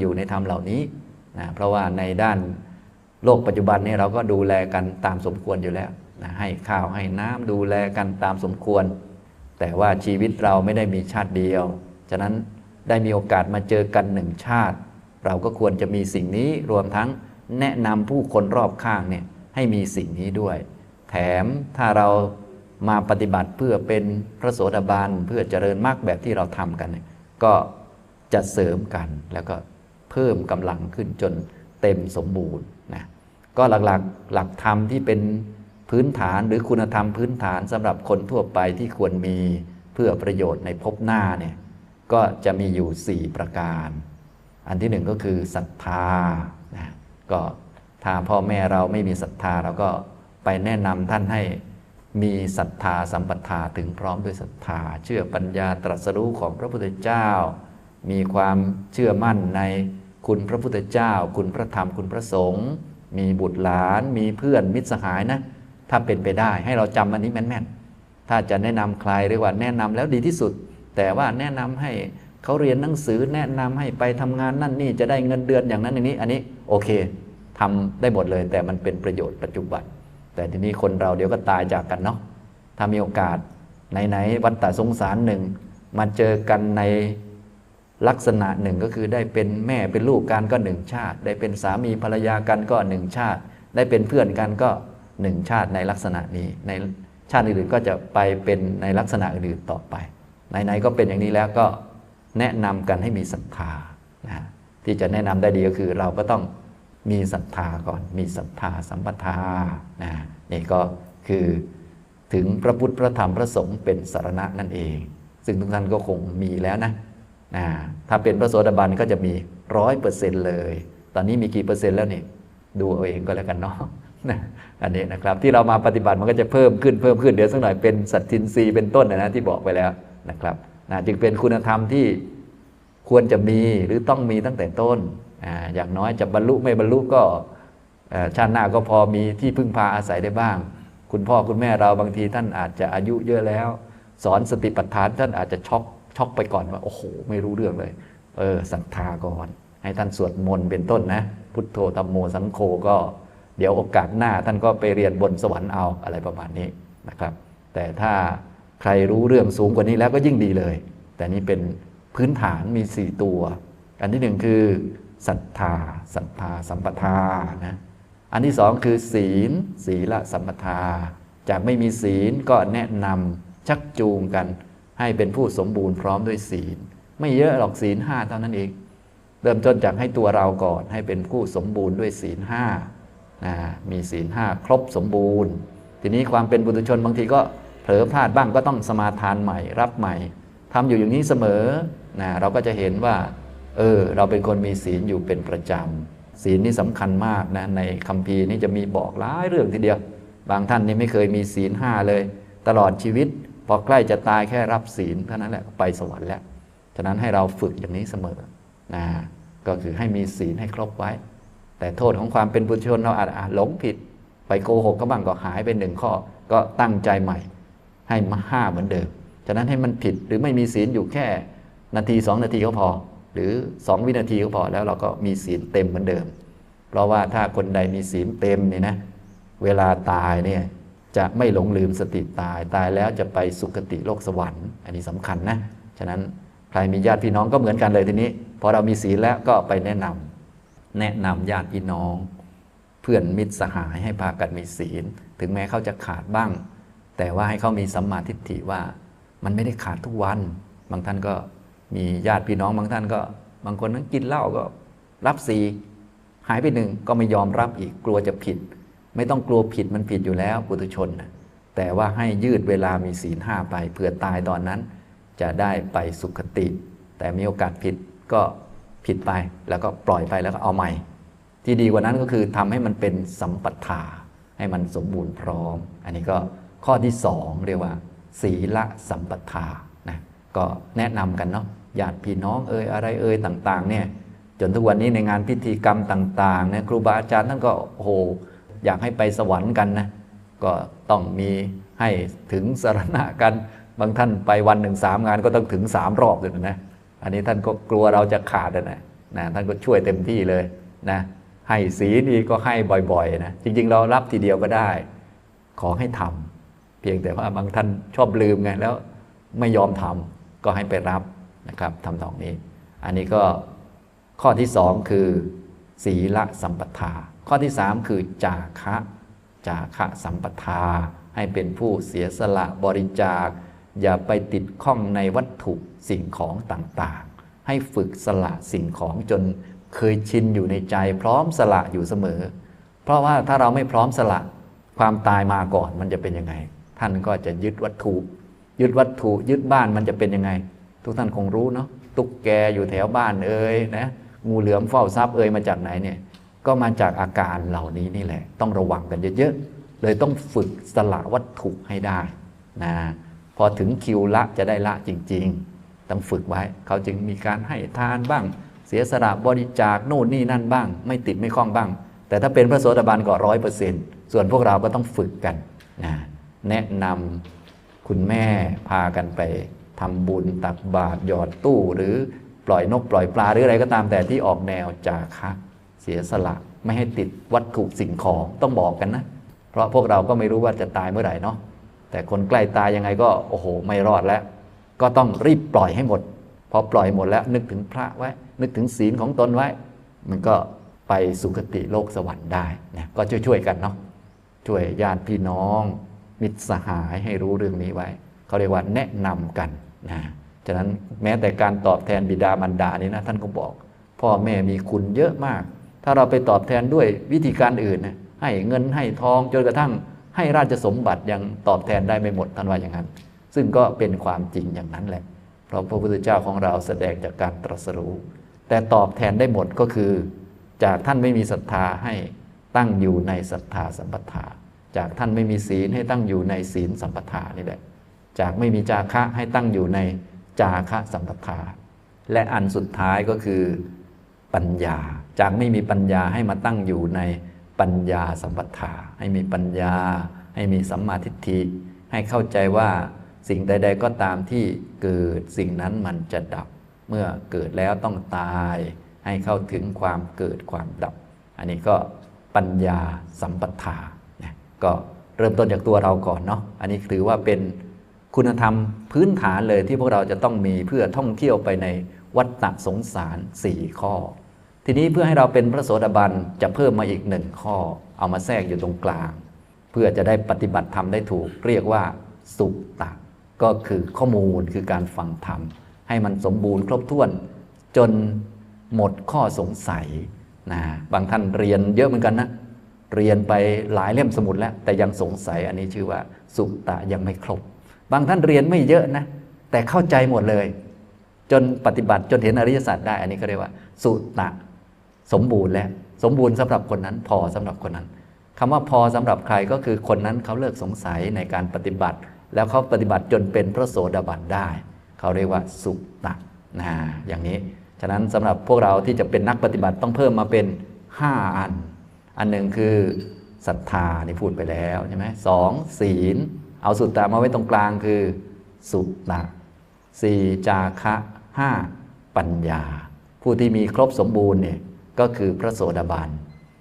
อยู่ในธรรมเหล่านี้นะเพราะว่าในด้านโลกปัจจุบันนี้เราก็ดูแลกันตามสมควรอยู่แล้วนะให้ข้าวให้น้ำดูแลกันตามสมควร แต่ว่าชีวิตเราไม่ได้มีชาติเดียว ฉะนั้นได้มีโอกาสมาเจอกันหนึ่งชาติ เราก็ควรจะมีสิ่งนี้รวมทั้งแนะนำผู้คนรอบข้างเนี่ยให้มีสิ่งนี้ด้วย แถมถ้าเรามาปฏิบัติเพื่อเป็นพระโสดาบันเพื่อเจริญมรรคแบบที่เราทำกัน ก็จะเสริมกันแล้วก็ เพิ่มกำลังขึ้นจนเต็มสมบูรณ์นะก็หลักๆหลักธรรมที่เป็นพื้นฐานหรือคุณธรรมพื้นฐานสำหรับคนทั่วไปที่ควรมีเพื่อประโยชน์ในภพหน้าเนี่ยก็จะมีอยู่ 4 ประการ อันที่หนึ่งก็คือศรัทธานะก็ถ้าพ่อแม่เราไม่มีศรัทธาเราก็ไปแนะนำท่านให้มีศรัทธาสัมปทาถึงพร้อมด้วยศรัทธา เชื่อปัญญาตรัสรู้ของพระพุทธเจ้า มีความเชื่อมั่นใน คุณพระพุทธเจ้า คุณพระธรรมคุณพระสงฆ์มีบุตรหลาน มีเพื่อนมิตรสหายนะ ถ้าเป็นไปได้ให้เราจำอันนี้แม่นๆ ถ้าจะแนะนำใครเรียกว่าแนะนำแล้วดีที่สุด แต่ว่าแนะนำให้เขาเรียนหนังสือแนะนำให้ไปทำงานนั่นนี่จะได้เงินเดือนอย่างนั้นอย่างนี้ อันนี้โอเคทำได้หมดเลย แต่มันเป็นประโยชน์ปัจจุบัน แต่ทีนี้คนเราเดี๋ยวก็ตายจากกันเนาะถ้ามีโอกาสไหนๆวัฏฏะสงสารหนึ่งมาเจอกันใน ลักษณะหนึ่งก็คือได้เป็นแม่เป็นลูกกันก็หนึ่งชาติ ได้เป็นสามีภรรยากันก็หนึ่งชาติ ได้เป็นเพื่อนกันก็หนึ่งชาติในลักษณะนี้ ในชาติอื่นๆก็จะไปเป็นในลักษณะอื่นๆต่อไปไหนๆก็เป็นอย่างนี้แล้วก็แนะนำกันให้มีศรัทธานะที่จะแนะนำได้ดีก็คือเราก็ต้องมีศรัทธาก่อน มีศรัทธาสัมปทานะนี่ก็คือถึงพระพุทธพระธรรมพระสงฆ์เป็นสารณะนั่นเอง ซึ่งทุกท่านก็คงมีแล้วนะ นะถ้าเป็นพระโสดาบันก็จะมีร้อยเปอร์เซ็นต์เลย ตอนนี้มีกี่เปอร์เซ็นต์แล้วนี่ดูเอาเองก็แล้วกันเนาะอันนี้นะครับที่เรามาปฏิบัติมันก็จะเพิ่มขึ้นเพิ่มขึ้นเดี๋ยวสักหน่อยเป็นสัตทินรีเป็นต้นนะที่บอกไปแล้วนะครับนะจึงเป็นคุณธรรมที่ควรจะมีหรือต้องมีตั้งแต่ต้นออย่างน้อยจะบรรลุไม่บรรลุก็ชาติหน้าก็พอมีที่พึ่งพาอาศัยได้บ้าง คุณพ่อคุณแม่เราบางทีท่านอาจจะอายุเยอะแล้ว สอนสติปัฏฐานท่านอาจจะช็อก ช็อกไปก่อนว่า โอ้โห ไม่รู้เรื่องเลย เออศรัทธาก่อน ให้ท่านสวดมนต์เป็นต้นนะ พุทโธธรรมโมสังโฆก็เดี๋ยวโอกาสหน้าท่านก็ไปเรียนบนสวรรค์เอาอะไรประมาณนี้นะครับ แต่ถ้าใครรู้เรื่องสูงกว่านี้แล้วก็ยิ่งดีเลย แต่นี่เป็นพื้นฐานมี 4 ตัว อันที่หนึ่งคือศรัทธาศรัทธาสัมปทานะอันที่สองคือศีล ศีลสัมปทา จากไม่มีศีลก็แนะนำชักจูงกัน ให้เป็นผู้สมบูรณ์พร้อมด้วยศีล ไม่เยอะหรอกศีลห้าเท่านั้นเอง เริ่มต้นจากให้ตัวเราก่อนให้เป็นผู้สมบูรณ์ด้วยศีลห้านะมีศีลห้าครบสมบูรณ์ ทีนี้ความเป็นบุตุชนบางทีก็เผลอพลาดบ้างก็ต้องสมาทานใหม่ รับใหม่ทำอยู่อย่างนี้เสมอนะเราก็จะเห็นว่า เออ เราเป็นคนมีศีลอยู่เป็นประจำศีลนี่สำคัญมากนะในคัมภีร์นี่จะมีบอกหลายเรื่องทีเดียว บางท่านนี่ไม่เคยมีศีลห้าเลย ตลอดชีวิต พอใกล้จะตายแค่รับศีลเท่านั้นแหละไปสวรรค์แล้วฉะนั้นให้เราฝึกอย่างนี้เสมอนะก็คือให้มีศีลให้ครบไว้ แต่โทษของความเป็นบุญชนเราอาจอาจหลงผิด ไปโกหกก็บ้างก็หายไปหนึ่งข้อ ก็ตั้งใจใหม่ ให้มาห้าเหมือนเดิม ฉะนั้นให้มันผิดหรือไม่มีศีลอยู่แค่นาทีสองนาทีก็พอ หรือสองวินาทีก็พอแล้วเราก็มีศีลเต็มเหมือนเดิม เพราะว่าถ้าคนใดมีศีลเต็มเนี่ยนะ เวลาตายเนี่ย จะไม่หลงลืมสติตาย ตายแล้วจะไปสุคติโลกสวรรค์ อันนี้สำคัญนะ ฉะนั้นใครมีญาติพี่น้องก็เหมือนกันเลยทีนี้ พอเรามีศีลแล้วก็ไปแนะนำแนะนำญาติพี่น้อง เพื่อนมิตรสหายให้พากันมีศีล ถึงแม้เขาจะขาดบ้าง แต่ว่าให้เขามีสัมมาทิฏฐิว่า มันไม่ได้ขาดทุกวัน บางท่านก็มีญาติพี่น้องบางท่านก็ บางคนนั้นกินเหล้าก็รับสีหายไปหนึ่งก็ไม่ยอมรับอีกกลัวจะผิด ไม่ต้องกลัวผิดมันผิดอยู่แล้วปุถุชนนะแต่ว่าให้ยืดเวลามีศีลห้าไปเผื่อตายตอนนั้น จะได้ไปสุขติ แต่มีโอกาสผิดก็ผิดไปแล้วก็ปล่อยไปแล้วก็เอาใหม่ ที่ดีกว่านั้นก็คือทำให้มันเป็นสัมปทา ให้มันสมบูรณ์พร้อม อันนี้ก็ข้อที่สองเรียกว่า ศีละสัมปทานะก็แนะนำกันเนาะญาติพี่น้องเอ่ยอะไรเอ่ยต่างๆเนี่ยจนทุกวันนี้ในงานพิธีกรรมต่างๆเนี่ยครูบาอาจารย์ท่านก็โอ้โห อยากให้ไปสวรรค์กันนะ ก็ต้องมีให้ถึงสารณะกัน บางท่านไปวันหนึ่งสามงานก็ต้องถึงสามรอบเลยนะ อันนี้ท่านก็กลัวเราจะขาดนะนะท่านก็ช่วยเต็มที่เลยนะ ให้ศีลอีกก็ให้บ่อยๆนะ จริงๆ เรารับทีเดียวก็ได้ ขอให้ทำเพียงแต่ว่าบางท่านชอบลืมไงแล้วไม่ยอมทำก็ให้ไปรับนะครับทำตองนี้ อันนี้ก็ข้อที่สองคือ ศีละสัมปทา ข้อที่สามคือจาคะจาคะสัมปทา ให้เป็นผู้เสียสละบริจาค อย่าไปติดข้องในวัตถุสิ่งของต่างๆ ให้ฝึกสละสิ่งของจนเคยชินอยู่ในใจ พร้อมสละอยู่เสมอ เพราะว่าถ้าเราไม่พร้อมสละความตายมาก่อนมันจะเป็นยังไง ท่านก็จะยึดวัตถุ ยึดวัตถุยึดบ้านมันจะเป็นยังไง ทุกท่านคงรู้เนาะตุ๊กแกอยู่แถวบ้านเอ่ยนะ งูเหลือมเฝ้าทรัพย์เอ่ยมาจากไหนเนี่ยก็มาจากอาการเหล่านี้นี่แหละ ต้องระวังกันเยอะๆ เลยต้องฝึกสละวัตถุให้ได้นะพอถึงคิวละจะได้ละจริง ๆ ต้องฝึกไว้ เขาจึงมีการให้ทานบ้าง เสียสละบริจาคโน่นนี่นั่นบ้าง ไม่ติดไม่คล้องบ้าง แต่ถ้าเป็นพระโสดาบันก็ร้อยเปอร์เซ็นต์ส่วนพวกเราก็ต้องฝึกกันนะแนะนำคุณแม่พากันไปทำบุญตักบาตรหยอดตู้หรือ ปล่อยนกปล่อยปลาหรืออะไรก็ตามแต่ที่ออกแนวจาคะเสียสละไม่ให้ติดวัตถุสิ่งของต้องบอกกันนะ เพราะพวกเราก็ไม่รู้ว่าจะตายเมื่อไหร่เนาะแต่คนใกล้ตายยังไงก็โอ้โหไม่รอดแล้ว ก็ต้องรีบปล่อยให้หมดพอปล่อยหมดแล้วนึกถึงพระไว้ นึกถึงศีลของตนไว้ มันก็ไปสุคติโลกสวรรค์ได้นะก็ช่วยๆกันเนาะช่วยญาติพี่น้อง มิตรสหายให้รู้เรื่องนี้ไว้ เขาเรียกว่าแนะนำกันนะ ฉะนั้นแม้แต่การตอบแทนบิดามารดานี่นะท่านก็บอก พ่อแม่มีคุณเยอะมาก ถ้าเราไปตอบแทนด้วยวิธีการอื่นนะให้เงินให้ทองจนกระทั่งให้ราชสมบัติยังตอบแทนได้ไม่หมดท่านว่าอย่างนั้น ซึ่งก็เป็นความจริงอย่างนั้นแหละเพราะพระพุทธเจ้าของเราแสดงจากการตรัสรู้ แต่ตอบแทนได้หมดก็คือ จากท่านไม่มีศรัทธาให้ตั้งอยู่ในศรัทธาสัมปทา จากท่านไม่มีศีลให้ตั้งอยู่ในศีลสัมปทานี่แหละจากไม่มีจาคะให้ตั้งอยู่ใน จาคะสัมปทาและอันสุดท้ายก็คือปัญญา จากไม่มีปัญญาให้มาตั้งอยู่ในปัญญาสัมปทาให้มีปัญญา ให้มีสัมมาทิฏฐิให้เข้าใจว่าสิ่งใด ๆ ก็ตามที่เกิดสิ่งนั้นมันจะดับ เมื่อเกิดแล้วต้องตาย ให้เข้าถึงความเกิดความดับ อันนี้ก็ปัญญาสัมปทานะก็เริ่มต้นจากตัวเราก่อนเนาะอันนี้ถือว่าเป็น คุณธรรมพื้นฐานเลยที่พวกเราจะต้องมีเพื่อท่องเที่ยวไปในวัฏฏะสงสาร 4 ข้อ ทีนี้เพื่อให้เราเป็นพระโสดาบันจะเพิ่มมาอีกหนึ่งข้อ เอามาแทรกอยู่ตรงกลาง เพื่อจะได้ปฏิบัติธรรมได้ถูก เรียกว่าสุตตะ ก็คือข้อมูลคือการฟังธรรม ให้มันสมบูรณ์ครบถ้วน จนหมดข้อสงสัยนะบางท่านเรียนเยอะเหมือนกันนะเรียนไปหลายเล่มสมุดแล้ว แต่ยังสงสัยอันนี้ชื่อว่า สุตตะยังไม่ครบ บางท่านเรียนไม่เยอะนะ แต่เข้าใจหมดเลย จนปฏิบัติจนเห็นอริยสัจได้ อันนี้ก็เรียกว่า สุตะสมบูรณ์แล้ว สมบูรณ์สำหรับคนนั้น พอสำหรับคนนั้นคำว่าพอสำหรับใครก็คือคนนั้นเขาเลิกสงสัยในการปฏิบัติ แล้วเขาปฏิบัติจนเป็นพระโสดาบันได้ เขาเรียกว่าสุตะนะอย่างนี้ฉะนั้นสำหรับพวกเราที่จะเป็นนักปฏิบัติต้องเพิ่มมาเป็น 5 อัน อันหนึ่งคือศรัทธานี่พูดไปแล้วใช่ไหมสองศีล เอาสุตตะมาไว้ตรงกลางคือ สุตตะสี่จาคะห้าปัญญา ผู้ที่มีครบสมบูรณ์เนี่ยก็คือพระโสดาบัน